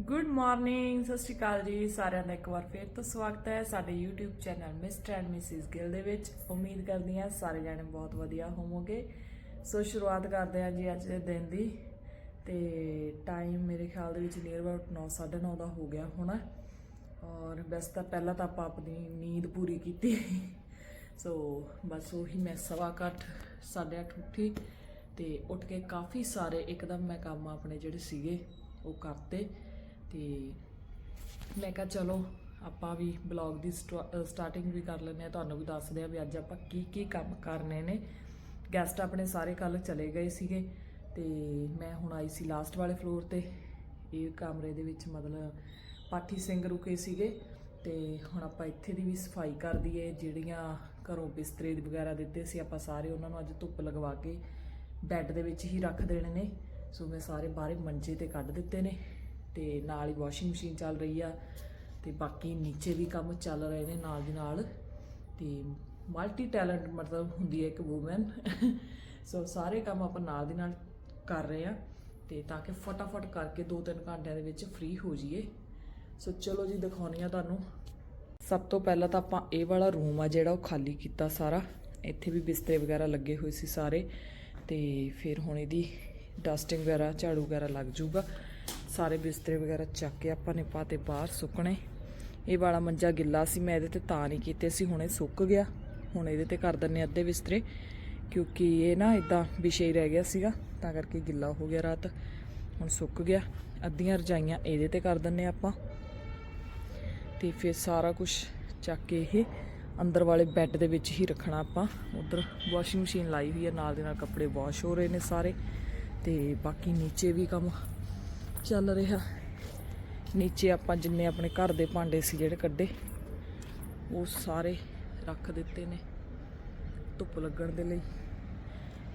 Good morning ਸਤਿ ਸ਼੍ਰੀ ਅਕਾਲ ਜੀ ਸਾਰਿਆਂ ਦਾ ਇੱਕ ਵਾਰ ਫੇਰ ਤੋਂ ਸਵਾਗਤ ਹੈ ਸਾਡੇ YouTube channel mister and missus Gill ਦੇ ਵਿੱਚ। ਉਮੀਦ ਕਰਦੀ ਹਾਂ ਸਾਰੇ ਜਾਣੇ ਬਹੁਤ ਵਧੀਆ ਹੋਵੋਗੇ। ਸੋ ਸ਼ੁਰੂਆਤ ਕਰਦੇ ਹਾਂ ਜੀ ਅੱਜ ਦੇ ਦਿਨ ਦੀ। ਤੇ ਟਾਈਮ ਮੇਰੇ ਖਿਆਲ ਦੇ ਵਿੱਚ ਨੀਅਰ ਅਬਾਊਟ 9:30 ਦਾ ਹੋ ਗਿਆ ਹੋਣਾ। ਔਰ ਬਸ ਤਾਂ ਪਹਿਲਾਂ ਤਾਂ ਆਪਾਂ ਆਪਣੀ ਨੀਂਦ ਪੂਰੀ ਕੀਤੀ। ਸੋ ਬਸ ਉਹੀ ਮੈਂ ਸਵਾ ਕੁ ਅੱਠ, ਸਾਢੇ ਅੱਠ ਉੱਠੀ ਤੇ ਉੱਠ ਕੇ ਕਾਫੀ ਸਾਰੇ ਇੱਕਦਮ ਮੈਂ ਕੰਮ ਆਪਣੇ ਜਿਹੜੇ ਸੀਗੇ ਉਹ ਕਰਤੇ। ਤੇ ਮੈਂ ਕਿਹਾ ਚਲੋ, ਆਪਾਂ ਵੀ ਬਲੌਗ ਦੀ ਸਟਾਰਟਿੰਗ ਵੀ ਕਰ ਲੈਂਦੇ ਆ ਤੁਹਾਨੂੰ ਵੀ ਦੱਸਦੇ ਆ ਵੀ ਅੱਜ ਆਪਾਂ ਕੀ ਕੀ ਕੰਮ ਕਰਨੇ ਨੇ। ਗੈਸਟ ਆਪਣੇ ਸਾਰੇ ਕੱਲ ਚਲੇ ਗਏ ਸੀਗੇ ਤੇ ਮੈਂ ਹੁਣ ਆਈ ਸੀ ਲਾਸਟ ਵਾਲੇ ਫਲੋਰ ਤੇ। ਇਹ ਕਮਰੇ ਦੇ ਵਿੱਚ ਮਤਲਬ ਪਾਠੀ ਸਿੰਘ ਰੁਕੇ ਸੀਗੇ ਤੇ ਹੁਣ ਆਪਾਂ ਇੱਥੇ ਦੀ ਵੀ ਸਫ਼ਾਈ ਕਰ ਦਈਏ। ਜਿਹੜੀਆਂ ਘਰੋਂ ਬਿਸਤਰੇ ਵਗੈਰਾ ਦਿੱਤੇ ਸੀ ਆਪਾਂ ਸਾਰੇ ਉਹਨਾਂ ਨੂੰ ਅੱਜ ਧੁੱਪ ਲਗਵਾ ਕੇ ਬੈੱਡ ਦੇ ਵਿੱਚ ਹੀ ਰੱਖ ਦੇਣੇ ਨੇ। ਸੋ ਮੈਂ ਸਾਰੇ ਬਾਹਰੇ ਮੰਜੇ ਤੇ ਕੱਢ ਦਿੱਤੇ ਨੇ। ਤੇ ਨਾਲ ਹੀ ਵਾਸ਼ਿੰਗ ਮਸ਼ੀਨ ਚੱਲ ਰਹੀ ਆ ਤੇ ਬਾਕੀ ਨੀਚੇ ਵੀ ਕੰਮ ਚੱਲ ਰਹੇ ਨੇ ਨਾਲ ਦੀ ਨਾਲ ਤੇ ਮਲਟੀ ਟੈਲੈਂਟ ਮਤਲਬ ਹੁੰਦੀ ਹੈ ਇੱਕ ਔਮਨ ਸੋ ਸਾਰੇ ਕੰਮ ਆਪਾਂ ਨਾਲ ਦੀ ਨਾਲ ਕਰ ਰਹੇ ਆ ਤੇ ਤਾਂ ਕਿ ਫਟਾਫਟ ਕਰਕੇ 2-3 ਘੰਟਿਆਂ ਦੇ ਵਿੱਚ ਫ੍ਰੀ ਹੋ ਜਾਈਏ। ਸੋ ਚਲੋ ਜੀ, ਦਿਖਾਉਣੀ ਆ ਤੁਹਾਨੂੰ। ਸਭ ਤੋਂ ਪਹਿਲਾਂ ਤਾਂ ਆਪਾਂ ਇਹ ਵਾਲਾ ਰੂਮ ਆ ਜਿਹੜਾ ਉਹ ਖਾਲੀ ਕੀਤਾ ਸਾਰਾ। ਇੱਥੇ ਵੀ ਬਿਸਤਰੇ ਵਗੈਰਾ ਲੱਗੇ ਹੋਏ ਸੀ ਸਾਰੇ ਤੇ ਫਿਰ ਹੁਣ ਇਹਦੀ ਡਸਟਿੰਗ ਵਗੈਰਾ, ਝਾੜੂ ਵਗੈਰਾ ਲੱਗ ਜਾਊਗਾ। ਸਾਰੇ ਬਿਸਤਰੇ ਵਗੈਰਾ ਚੱਕ ਕੇ ਆਪਾਂ ਨੇ ਪਾਤੇ ਬਾਹਰ ਸੁੱਕਣੇ। ਇਹ ਵਾਲਾ ਮੰਜਾ ਗਿੱਲਾ ਸੀ, ਮੈਂ ਇਹਦੇ ਤੇ ਤਾਂ ਨਹੀਂ ਕੀਤੇ ਸੀ, ਹੁਣੇ ਸੁੱਕ ਗਿਆ। ਹੁਣ ਇਹਦੇ ਤੇ ਕਰ ਦਿੰਨੇ ਅੱਧੇ ਬਿਸਤਰੇ, ਕਿਉਂਕਿ ਇਹ ਨਾ ਇਦਾਂ ਵਿਸ਼ੇ ਰਹਿ ਗਿਆ ਸੀਗਾ, ਤਾਂ ਕਰਕੇ ਗਿੱਲਾ ਹੋ ਗਿਆ ਰਾਤ। ਹੁਣ ਸੁੱਕ ਗਿਆ, ਅੱਧੀਆਂ ਰਜਾਈਆਂ ਇਹਦੇ ਤੇ ਕਰ ਦਿੰਨੇ ਆਪਾਂ। ਤੇ ਫਿਰ ਸਾਰਾ ਕੁਝ ਚੱਕ ਕੇ ਇਹ ਅੰਦਰ ਵਾਲੇ ਬੈੱਡ ਦੇ ਵਿੱਚ ਹੀ ਰੱਖਣਾ ਆਪਾਂ। ਉਧਰ ਵਾਸ਼ਿੰਗ ਮਸ਼ੀਨ ਲਾਈ ਹੋਈ ਹੈ, ਨਾਲ ਦੇ ਨਾਲ ਕੱਪੜੇ ਵਾਸ਼ ਹੋ ਰਹੇ ਨੇ ਸਾਰੇ। ਤੇ ਬਾਕੀ ਨੀਚੇ ਵੀ ਕੰਮ ਚੱਲ ਰਿਹਾ। ਨੀਚੇ ਆਪਾਂ ਜਿੰਨੇ ਆਪਣੇ ਘਰ ਦੇ ਭਾਂਡੇ ਸੀ ਜਿਹੜੇ ਕੱਢੇ, ਉਹ ਸਾਰੇ ਰੱਖ ਦਿੱਤੇ ਨੇ। ਧੁੱਪ ਲੱਗਣ ਦੇ ਲਈ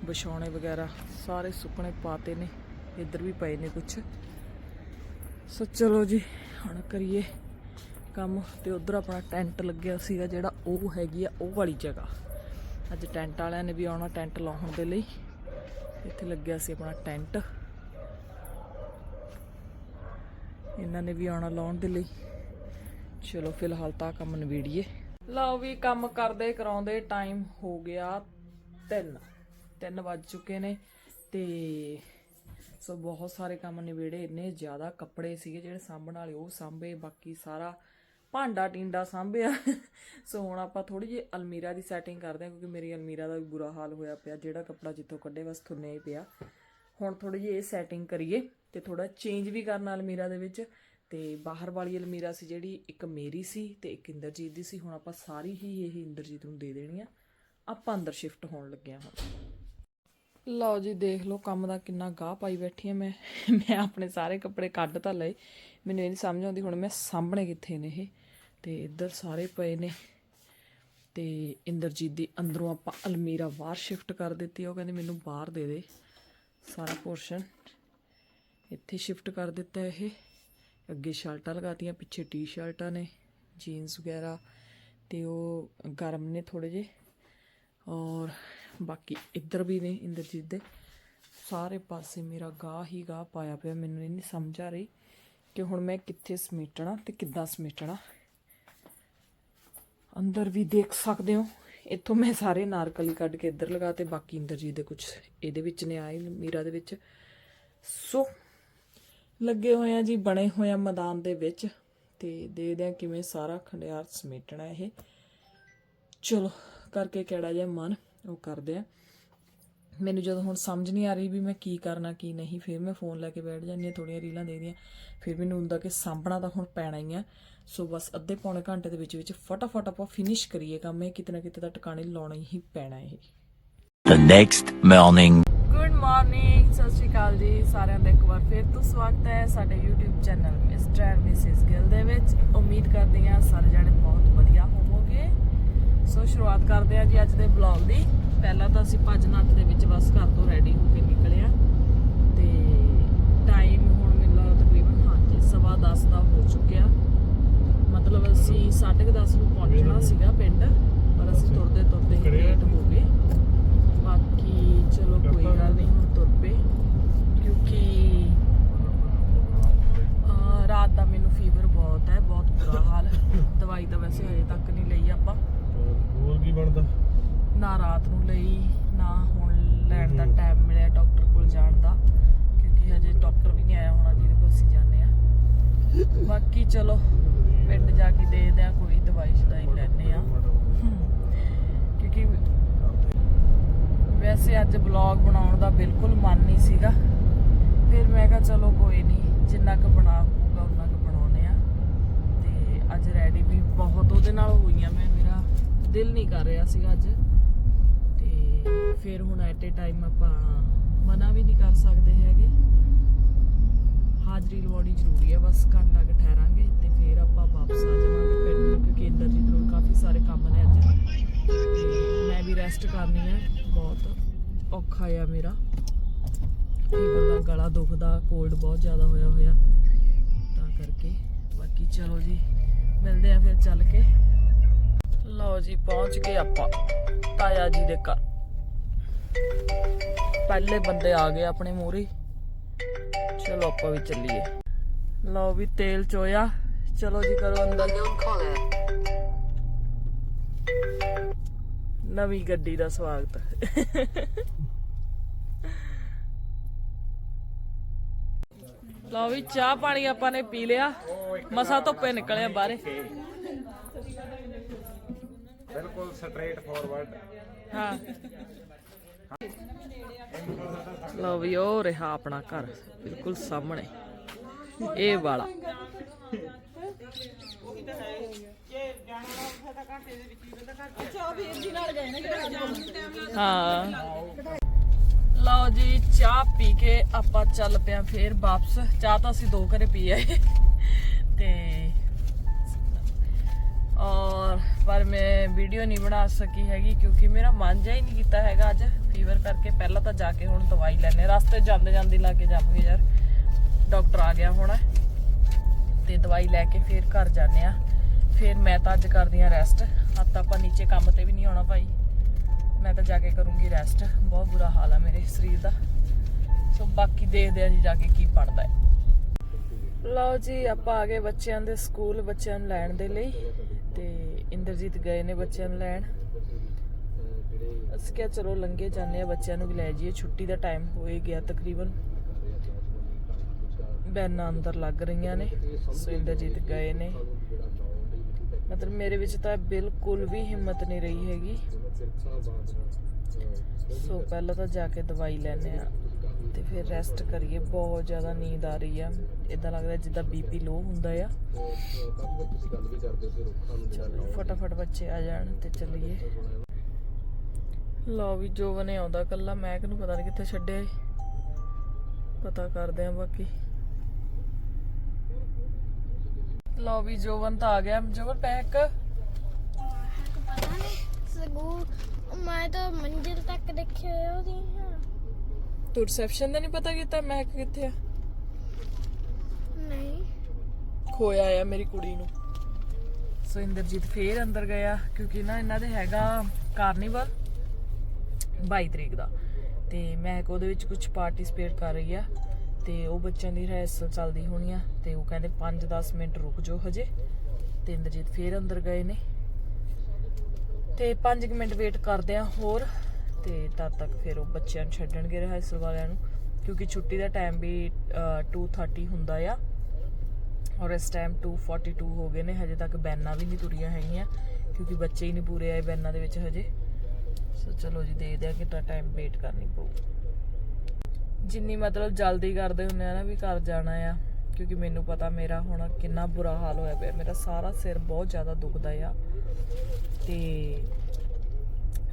ਵਿਛਾਉਣੇ ਵਗੈਰਾ ਸਾਰੇ ਸੁੱਕਣੇ ਪਾਤੇ ਨੇ, ਇੱਧਰ ਵੀ ਪਏ ਨੇ ਕੁਛ। ਸੋ ਚਲੋ ਜੀ, ਹੁਣ ਕਰੀਏ ਕੰਮ ਤੇ ਉਧਰ ਆਪਣਾ ਟੈਂਟ ਲੱਗਿਆ ਸੀਗਾ ਜਿਹੜਾ ਉਹ ਹੈਗੀ ਆ ਉਹ ਵਾਲੀ ਜਗ੍ਹਾ। ਅੱਜ ਟੈਂਟ ਵਾਲਿਆਂ ਨੇ ਵੀ ਆਉਣਾ ਟੈਂਟ ਲਾਉਣ ਦੇ ਲਈ। ਇੱਥੇ ਲੱਗਿਆ ਸੀ ਆਪਣਾ ਟੈਂਟ। ਇਹਨਾਂ ਨੇ ਵੀ ਆਉਣਾ ਲਾਉਣ ਦੇ ਲਈ। ਚਲੋ, ਫਿਲਹਾਲ ਤਾਂ ਕੰਮ ਨਵੇੜੀਏ ਲਓ ਵੀ, ਕੰਮ ਕਰਦੇ ਕਰਾਉਂਦੇ ਟਾਈਮ ਹੋ ਗਿਆ 3 3 ਵੱਜ ਚੁੱਕੇ ਨੇ ਤੇ ਸੋ ਬਹੁਤ ਸਾਰੇ ਕੰਮ ਨਿਬੇੜੇ। ਇੰਨੇ ਜ਼ਿਆਦਾ ਕੱਪੜੇ ਸੀਗੇ ਜਿਹੜੇ ਸਾਂਭਣ ਵਾਲੇ, ਉਹ ਸਾਂਭੇ, ਬਾਕੀ ਸਾਰਾ ਭਾਂਡਾ ਟਿੰਡਾ ਸਾਂਭਿਆ। ਸੋ ਹੁਣ ਆਪਾਂ ਥੋੜੀ ਜਿਹੀ ਅਲਮੀਰਾ ਦੀ ਸੈਟਿੰਗ ਕਰਦੇ ਹਾਂ, ਕਿਉਂਕਿ ਮੇਰੀ ਅਲਮੀਰਾ ਦਾ ਵੀ ਬੁਰਾ ਹਾਲ ਹੋਇਆ ਪਿਆ। ਜਿਹੜਾ ਕੱਪੜਾ ਜਿੱਥੋਂ ਕੱਢੇ, ਬਸ ਥੁੰਨੇ ਹੀ ਪਿਆ। ਹੁਣ ਥੋੜੀ ਜਿਹੀ ਇਹ ਸੈਟਿੰਗ ਕਰੀਏ ਤੇ ਥੋੜਾ ਚੇਂਜ ਵੀ ਕਰਨਾ ਅਲਮੀਰਾ ਦੇ ਵਿੱਚ ਤੇ ਬਾਹਰ ਵਾਲੀ ਅਲਮੀਰਾ ਸੀ ਜਿਹੜੀ ਇੱਕ ਮੇਰੀ ਸੀ ਤੇ ਇੱਕ ਇੰਦਰਜੀਤ ਦੀ ਸੀ। ਹੁਣ ਆਪਾਂ ਸਾਰੀ ਹੀ ਇਹ ਇੰਦਰਜੀਤ ਨੂੰ ਦੇ ਦੇਣੀ ਆ। ਆਪਾਂ ਅੰਦਰ ਸ਼ਿਫਟ ਹੋਣ ਲੱਗੇ ਹਾਂ। ਹੁਣ ਲਓ ਜੀ, ਦੇਖ ਲਓ ਕੰਮ ਦਾ ਕਿੰਨਾ ਗਾਹ ਪਾਈ ਬੈਠੀ ਆ ਮੈਂ। ਮੈਂ ਆਪਣੇ ਸਾਰੇ ਕੱਪੜੇ ਕੱਢ ਤਾਂ ਲਏ। ਮੈਨੂੰ ਇਹ ਨਹੀਂ ਸਮਝ ਆਉਂਦੀ ਹੁਣ ਮੈਂ ਸਾਹਮਣੇ ਕਿੱਥੇ ਨੇ ਇਹ। ਤੇ ਇੱਧਰ ਸਾਰੇ ਪਏ ਨੇ। ਤੇ ਇੰਦਰਜੀਤ ਦੀ ਅੰਦਰੋਂ ਆਪਾਂ ਅਲਮੀਰਾ ਬਾਹਰ ਸ਼ਿਫਟ ਕਰ ਦਿੱਤੀ ਉਹ ਕਹਿੰਦੇ ਮੈਨੂੰ ਬਾਹਰ ਦੇ ਦੇ। ਸਾਰਾ ਪੋਰਸ਼ਨ। ਇੱਥੇ ਸ਼ਿਫਟ ਕਰ ਦਿੱਤਾ ਇਹ। ਅੱਗੇ ਸ਼ਰਟਾਂ ਲਗਾਤੀਆਂ, ਪਿੱਛੇ ਟੀ-ਸ਼ਰਟਾਂ ਨੇ ਜੀਨਸ ਵਗੈਰਾ। ਤੇ ਉਹ ਗਰਮ ਨੇ ਥੋੜੇ ਜੇ ਔਰ ਬਾਕੀ ਇੱਧਰ ਵੀ ਨੇ ਇੰਦਰਜੀਤ ਦੇ। ਸਾਰੇ ਪਾਸੇ ਮੇਰਾ ਗਾਹ ਹੀ ਗਾਹ ਪਾਇਆ ਪਿਆ, ਮੈਨੂੰ ਇਹ ਨਹੀਂ ਸਮਝ ਆ ਰਹੀ ਕਿ ਹੁਣ ਮੈਂ ਕਿੱਥੇ ਸਮੇਟਣਾ ਤੇ ਕਿੱਦਾਂ ਸਮੇਟਣਾ। ਅੰਦਰ ਵੀ ਦੇਖ ਸਕਦੇ ਹੋ। ਇੱਥੋਂ ਮੈਂ ਸਾਰੇ ਨਾਰਕਲੀ ਕੱਢ ਕੇ ਇੱਧਰ ਲਗਾ ਲਗਾਤੇ ਬਾਕੀ ਇੰਦਰਜੀਤ ਦੇ ਕੁਝ ਇਹਦੇ ਵਿੱਚ ਨੇ, ਆਏ ਮੀਰਾ ਦੇ ਵਿੱਚ। ਸੋ, ਲੱਗੇ ਹੋਏ ਆ ਜੀ, ਬਣੇ ਹੋਏ ਆ ਮੈਦਾਨ ਦੇ ਵਿੱਚ ਤੇ ਦੇਖਦੇ ਆ ਕਿਵੇਂ ਸਾਰਾ ਖੰਡਿਆਰ ਸਮੇਟਣਾ ਇਹ। ਚਲੋ, ਕਰਕੇ ਕਿਹੜਾ ਜਿਹਾ ਮਨ, ਉਹ ਕਰਦੇ ਆ। ਮੈਨੂੰ ਜਦੋਂ ਹੁਣ ਸਮਝ ਨਹੀਂ ਆ ਰਹੀ ਵੀ ਮੈਂ ਕੀ ਕਰਨਾ ਕੀ ਨਹੀਂ ਫਿਰ ਮੈਂ ਫੋਨ ਲੈ ਕੇ ਬੈਠ ਜਾਂਦੀ ਹਾਂ ਥੋੜੀਆਂ ਰੀਲਾਂ ਦੇਖਦੀ ਹਾਂ ਫਿਰ ਮੈਨੂੰ ਹੁੰਦਾ ਕਿ ਸਾਂਭਣਾ ਤਾਂ ਹੁਣ ਪੈਣਾ ਹੀ ਆ। ਸੋ ਬਸ ਅੱਧੇ ਪੌਣੇ ਘੰਟੇ ਦੇ ਵਿੱਚ ਵਿੱਚ ਫਟਾਫਟ ਆਪਾਂ ਫਿਨਿਸ਼ ਕਰੀਏ ਕੰਮ। ਇਹ ਕਿਤੇ ਨਾ ਕਿਤੇ ਤਾਂ ਟਿਕਾਣੇ ਲਾਉਣਾ ਹੀ ਪੈਣਾ ਇਹ। The next morning. Good morning ਸਤਿ ਸ਼੍ਰੀ ਅਕਾਲ ਜੀ ਸਾਰਿਆਂ ਦਾ ਇੱਕ ਵਾਰ ਫਿਰ ਤੋਂ ਸਵਾਗਤ ਹੈ ਸਾਡੇ YouTube channel mister and missus Gill ਦੇ ਵਿੱਚ। ਉਮੀਦ ਕਰਦੀ ਹਾਂ ਸਾਰੇ ਜਣੇ ਬਹੁਤ ਵਧੀਆ ਹੋਵੋਗੇ। ਸੋ ਸ਼ੁਰੂਆਤ ਕਰਦੇ ਹਾਂ ਜੀ ਅੱਜ ਦੇ ਬਲੌਗ ਦੀ। ਪਹਿਲਾਂ ਤਾਂ ਅਸੀਂ ਭੱਜ ਨੱਠ ਦੇ ਵਿੱਚ ਬਸ ਘਰ ਤੋਂ ਰੈਡੀ ਹੋ ਕੇ ਨਿਕਲੇ ਆ ਤੇ ਟਾਈਮ ਹੁਣ ਮੈਨੂੰ ਲੱਗਦਾ ਤਕਰੀਬਨ ਹਾਂਜੀ ਸਵਾ 10 ਦਾ ਹੋ ਚੁੱਕਿਆ। ਮਤਲਬ ਅਸੀਂ 10:30 ਨੂੰ ਪਹੁੰਚਣਾ ਸੀਗਾ ਪਿੰਡ ਪਰ ਅਸੀਂ ਤੁਰਦੇ ਤੁਰਦੇ ਹੀ ਲੇਟ ਹੋ ਗਏ ਬਾਕੀ ਚਲੋ ਕੋਈ ਗੱਲ ਨਹੀਂ ਹੁਣ ਤੁਰ ਪਏ ਕਿਉਂਕਿ ਅਹ, ਰਾਤ ਕੀ ਬਣਦਾ ਨਾ ਰਾਤ ਨੂੰ ਲਈ ਨਾ ਹੁਣ ਲੈਣ ਦਾ ਟਾਈਮ ਮਿਲਿਆ ਡਾਕਟਰ ਕੋਲ ਜਾਣ ਦਾ ਕਿਉਂਕਿ ਹਜੇ ਡਾਕਟਰ ਵੀ ਨਹੀਂ ਆਇਆ ਹੋਣਾ ਜਿਹਦੇ ਕੋਲ ਅਸੀਂ ਜਾਂਦੇ ਆ ਬਾਕੀ ਚਲੋ, ਪਿੰਡ ਜਾ ਕੇ ਦੇਖਦੇ ਆ ਕੋਈ ਦਵਾਈ ਸ਼ਦਾਈ ਲੈਣੇ ਆ ਕਿਉਂਕਿ ਵੈਸੇ ਅੱਜ ਬਲੌਗ ਬਣਾਉਣ ਦਾ ਬਿਲਕੁਲ ਮਨ ਨਹੀਂ ਸੀਗਾ। ਫਿਰ ਮੈਂ ਕਿਹਾ ਚਲੋ ਕੋਈ ਨਹੀਂ, ਜਿੰਨਾ ਕੁ ਬਣਾ ਹੋਊਗਾ ਉਹਨਾਂ ਕੁ ਬਣਾਉਨੇ ਆ ਤੇ ਅੱਜ ਰੈਡੀ ਵੀ ਬਹੁਤ ਉਹਦੇ ਨਾਲ ਹੋਈਆਂ, ਮੈਂ, ਮੇਰਾ ਦਿਲ ਨਹੀਂ ਕਰ ਰਿਹਾ ਸੀਗਾ ਅੱਜ। ਤੇ ਫਿਰ ਹੁਣ ਐਟ ਏ ਟਾਈਮ ਆਪਾਂ ਮਨਾ ਵੀ ਨਹੀਂ ਕਰ ਸਕਦੇ ਹੈਗੇ। ਹਾਜ਼ਰੀ ਲਵਾਉਣੀ ਜ਼ਰੂਰੀ ਹੈ, ਬਸ ਘੰਟਾ ਕੁ ਠਹਿਰਾਂਗੇ ਤੇ ਫਿਰ ਆਪਾਂ ਵਾਪਸ ਆ ਜਾਵਾਂਗੇ ਪਿੰਡ ਨੂੰ ਕਿਉਂਕਿ ਇੰਦਰਜੀਤ ਨੂੰ ਕਾਫੀ ਸਾਰੇ ਕੰਮ ਨੇ ਅੱਜ। ਤੇ ਮੈਂ ਵੀ ਰੈਸਟ ਕਰਨੀ ਹੈ, ਬਹੁਤ ਔਖਾ ਆ ਮੇਰਾ। ਫੀਵਰ ਦਾ ਗਲਾ ਦੁਖਦਾ ਕੋਲਡ ਬਹੁਤ ਜ਼ਿਆਦਾ ਹੋਇਆ ਹੋਇਆ। ਤਾਂ ਕਰਕੇ, ਬਾਕੀ ਚਲੋ ਜੀ, ਮਿਲਦੇ ਆ ਫਿਰ ਚੱਲ ਕੇ। ਲਓ ਜੀ, ਪਹੁੰਚ ਗਏ ਆਪਾਂ, ਤਾਇਆ ਜੀ ਦੇ ਘਰ। ਪਹਿਲੇ ਬੰਦੇ ਆ ਗਏ ਆਪਣੇ ਮੂਹਰੇ। ਚਲੋ ਆਪਾਂ ਵੀ ਚੱਲੀਏ। ਲਓ ਵੀ ਤੇਲ ਚੋਇਆ। ਚਲੋ ਜੀ ਕਰੋ ਅੰਦਰ। ਨਵੀਂ ਗੱਡੀ ਦਾ ਸਵਾਗਤ। ਲਓ ਵੀ ਚਾਹ ਪਾਣੀ ਆਪਾਂ ਨੇ ਪੀ ਲਿਆ। ਮਸਾ ਧੁੱਪੇ ਨਿਕਲਿਆ ਬਾਹਰੇ। ਬਿਲਕੁਲ ਸਟ੍ਰੇਟ ਫਾਰਵਰਡ ਹਾਂ। ਲਓ ਵੀ ਉਹ ਰਿਹਾ ਆਪਣਾ ਘਰ, ਬਿਲਕੁਲ ਸਾਹਮਣੇ। ਇਹ ਵਾਲਾ। ਹਾਂ। ਲਓ ਜੀ, ਚਾਹ ਪੀ ਕੇ ਆਪਾਂ ਚੱਲ ਪਿਆ ਫੇਰ ਵਾਪਸ। ਚਾਹ ਤਾਂ ਅਸੀਂ ਦੋ ਘਰੇ ਪੀ ਆਏ। ਤੇ ਔਰ ਪਰ ਮੈਂ ਵੀਡੀਓ ਨਹੀਂ ਬਣਾ ਸਕੀ ਹੈਗੀ ਕਿਉਂਕਿ ਮੇਰਾ ਮਨ ਜਾ ਹੀ ਨਹੀਂ ਕੀਤਾ ਹੈਗਾ ਅੱਜ। ਫੀਵਰ ਕਰਕੇ ਪਹਿਲਾਂ ਤਾਂ ਜਾ ਕੇ ਹੁਣ ਦਵਾਈ ਲੈਣੇ ਰਸਤੇ ਜਾਂਦੇ ਜਾਂਦੇ ਲਾ ਕੇ ਜਾਵਾਂਗੇ ਯਾਰ। ਡਾਕਟਰ ਆ ਗਿਆ ਹੋਣਾ। ਤੇ ਦਵਾਈ ਲੈ ਕੇ ਫੇਰ ਘਰ ਜਾਂਦੇ ਆ ਫੇਰ ਮੈਂ ਤਾਂ ਅੱਜ ਕਰਦੀ ਆ ਰੈਸਟ ਹੱਤ ਆਪਾਂ ਨੀਚੇ ਕੰਮ ਤੇ ਵੀ ਨਹੀਂ ਆਉਣਾ ਭਾਈ। ਮੈਂ ਤਾਂ ਜਾ ਕੇ ਕਰੂੰਗੀ ਰੈਸਟ ਬਹੁਤ ਬੁਰਾ ਹਾਲ ਆ ਮੇਰੇ ਸਰੀਰ ਦਾ। ਸੋ ਬਾਕੀ ਦੇਖਦੇ ਆ ਜੀ ਜਾ ਕੇ ਕੀ ਬਣਦਾ ਹੈ। ਲਓ ਜੀ, ਆਪਾਂ ਆ ਗਏ ਬੱਚਿਆਂ ਦੇ ਸਕੂਲ, ਬੱਚਿਆਂ ਨੂੰ ਲੈਣ ਦੇ ਲਈ। ਇੰਦਰਜੀਤ ਗਏ ਨੇ ਬੱਚਿਆਂ ਨੂੰ ਲੈਣ। ਅਸੀਂ ਕਿਹਾ ਚਲੋ ਲੰਘੇ ਜਾਂਦੇ ਆ ਬੱਚਿਆਂ ਨੂੰ ਵੀ ਲੈ ਜਾਈਏ। ਛੁੱਟੀ ਦਾ ਟਾਈਮ ਹੋਏ ਗਿਆ ਤਕਰੀਬਨ। ਬੈਨਾਂ ਅੰਦਰ ਲੱਗ ਰਹੀਆਂ ਨੇ, ਸੋ ਇੰਦਰਜੀਤ ਗਏ ਨੇ। ਮਤਲਬ ਮੇਰੇ ਵਿੱਚ ਤਾਂ ਬਿਲਕੁਲ ਵੀ ਹਿੰਮਤ ਨਹੀਂ ਰਹੀ ਹੈਗੀ। ਸੋ ਪਹਿਲਾਂ ਤਾਂ ਜਾ ਕੇ ਦਵਾਈ ਲੈਣੇ ਆ ਤੇ ਫਿਰ ਰੈਸਟ ਕਰੀਏ, ਬਹੁਤ ਜ਼ਿਆਦਾ ਨੀਂਦ ਆ ਰਹੀ ਆ। ਇਦਾਂ ਲੱਗਦਾ ਜਿੱਦਾਂ ਬੀਪੀ ਲੋ ਹੁੰਦਾ ਆ। ਫਟਾਫਟ ਬੱਚੇ ਆ ਜਾਣ ਤੇ ਚੱਲੀਏ। ਲਓ ਵੀ ਜੋਵਨ ਆਉਂਦਾ ਕੱਲਾ ਮੈਂ ਕਿਹਨੂੰ ਪਤਾ ਨਹੀਂ ਕਿੱਥੇ ਛੱਡਿਆ ਪਤਾ ਕਰਦੇ ਆ ਬਾਕੀ। ਲਓ ਵੀ ਜੋਵਨ ਤਾਂ ਆ ਗਿਆ। ਜੋਵਨ ਪੈਕ। ਪਤਾ ਨਹੀਂ ਸਗੂ ਮੈਂ ਤਾਂ ਮੰਜ਼ਿਲ ਤੱਕ ਦੇਖਿਆ ਉਹਦੀ। ਤੂੰ ਰਿਸੈਪਸ਼ਨ ਦਾ ਨਹੀਂ ਪਤਾ ਕੀਤਾ ਮੈਂ ਕਿੱਥੇ ਆ? ਨਹੀਂ। ਖੋਇਆ ਆ ਮੇਰੀ ਕੁੜੀ ਨੂੰ। ਸੋ ਇੰਦਰਜੀਤ ਫੇਰ ਅੰਦਰ ਗਿਆ ਕਿਉਂਕਿ ਨਾ ਇਹਨਾਂ ਦੇ ਹੈਗਾ ਕਾਰਨੀਵਲ 22 ਤਰੀਕ ਦਾ। ਤੇ ਮੈਂ ਉਹਦੇ ਵਿੱਚ ਕੁਝ ਪਾਰਟਿਸਿਪੇਟ ਕਰ ਰਹੀ ਆ ਤੇ ਉਹ ਬੱਚਿਆਂ ਦੀ ਰਿਹਰਸਲ ਚੱਲਦੀ ਹੋਣੀ ਆ ਤੇ ਉਹ ਕਹਿੰਦੇ 5-10 ਮਿੰਟ ਰੁਕ ਜਾਓ ਹਜੇ। ਤੇ ਇੰਦਰਜੀਤ ਫੇਰ ਅੰਦਰ ਗਏ ਨੇ। ਤੇ 5 ਮਿੰਟ ਵੇਟ ਕਰਦੇ ਆ ਹੋਰ। ਤੇ ਤਦ ਤੱਕ ਫਿਰ ਉਹ ਬੱਚਿਆਂ ਨੂੰ ਛੱਡਣਗੇ ਰਿਹਰਸਲ ਵਾਲਿਆਂ ਨੂੰ ਕਿਉਂਕਿ ਛੁੱਟੀ ਦਾ ਟਾਈਮ ਵੀ ਅਹ, 2:30 ਹੁੰਦਾ ਆ। ਔਰ ਇਸ ਟਾਈਮ 2:42 ਹੋ ਗਏ ਨੇ ਹਜੇ ਤੱਕ ਬੈਨਾਂ ਵੀ ਨਹੀਂ ਤੁਰੀਆਂ ਹੈਗੀਆਂ ਕਿਉਂਕਿ ਬੱਚੇ ਹੀ ਨਹੀਂ ਪੂਰੇ ਆਏ ਬੈਨਾਂ ਦੇ ਵਿੱਚ ਹਜੇ। ਸੋ ਚਲੋ ਜੀ ਦੇਖਦੇ ਆ ਕਿੰਨਾ ਟਾਈਮ ਵੇਟ ਕਰਨੀ ਪਊ। ਜਿੰਨੀ ਮਤਲਬ ਜਲਦੀ ਕਰਦੇ ਹੁੰਦੇ ਆ ਨਾ ਵੀ ਘਰ ਜਾਣਾ ਆ ਕਿਉਂਕਿ ਮੈਨੂੰ ਪਤਾ ਮੇਰਾ ਹੁਣ ਕਿੰਨਾ ਬੁਰਾ ਹਾਲ ਹੋਇਆ ਪਿਆ। ਮੇਰਾ ਸਾਰਾ ਸਿਰ ਬਹੁਤ ਜ਼ਿਆਦਾ ਦੁਖਦਾ ਆ। ਤੇ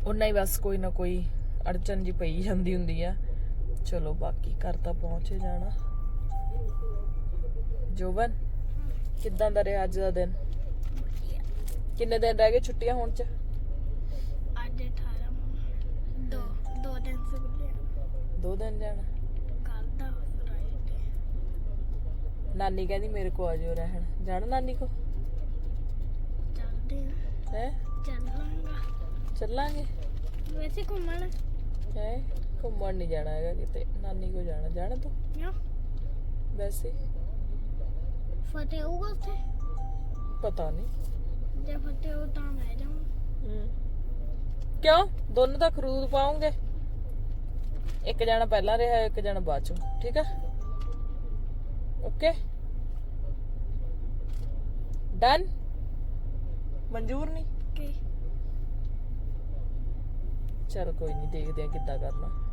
ਉਹਨਾਂ ਹੀ ਬਸ ਕੋਈ ਨਾ ਕੋਈ ਅੜਚਨ ਜੀ ਪਈ ਜਾਂਦੀ ਹੁੰਦੀ ਆ। ਚਲੋ ਬਾਕੀ ਘਰ ਤਾਂ ਪਹੁੰਚੇ ਜਾਣਾ। ਜੋਬਨ ਕਿੱਦਾਂ ਦਾ ਰਿਹਾ ਅੱਜ ਦਾ ਦਿਨ? ਕਿੰਨੇ ਦਿਨ ਰਹਿ ਗਏ ਛੁੱਟੀਆਂ ਹੋਣ ਚ? ਅੱਜ 18 ਦੋ ਦੋ ਦਿਨ ਸਕੂਲੇ ਦੋ ਦਿਨ ਜਾਣਾ? ਕੱਲ ਦਾ ਫਰਾਈਡੇ ਨਾਨੀ ਕਹਿੰਦੀ ਮੇਰੇ ਕੋ ਆ ਜਾਓ ਰਹਿਣ। ਜਾਣਾ ਨਾਨੀ ਕੋ ਚੱਲਦੇ ਆ। ਹੈ? ਚੱਲਾਂਗਾ ਚੱਲਾਂਗੇ। ਵੈਸੇ ਘੁੰਮਣ। ਹੈ ਘੁੰਮਣ ਨਹੀਂ ਜਾਣਾ ਹੈਗਾ ਕਿਤੇ। ਨਾਨੀ ਕੋ ਜਾਣਾ। ਜਾਣਾ ਤੂੰ? ਕਿਉਂ? ਵੈਸੇ। ਫਤਿਹ ਹੋਊਗਾ ਉੱਥੇ? ਪਤਾ ਨਹੀਂ। ਜੇ ਫਤਿਹ ਹੋ ਤਾਂ ਮੈਂ ਜਾਊਂ ਹਮ, ਕਿਉਂ? ਦੋਨੋਂ ਦਾ ਖਰੂਦ ਪਾਉਂਗੇ। ਇੱਕ ਜਣਾ ਪਹਿਲਾਂ ਰਿਹਾ ਇੱਕ ਜਣਾ ਬਾਅਦ ਚੋਂ। ਠੀਕ ਆ? ਓਕੇ? ਡਨ? ਮਨਜ਼ੂਰ ਨਹੀਂ? ਕਿ ਚਲ ਕੋਈ ਨਹੀਂ ਦੇਖਦੇ ਆ ਕਿੱਦਾਂ ਕਰਨਾ।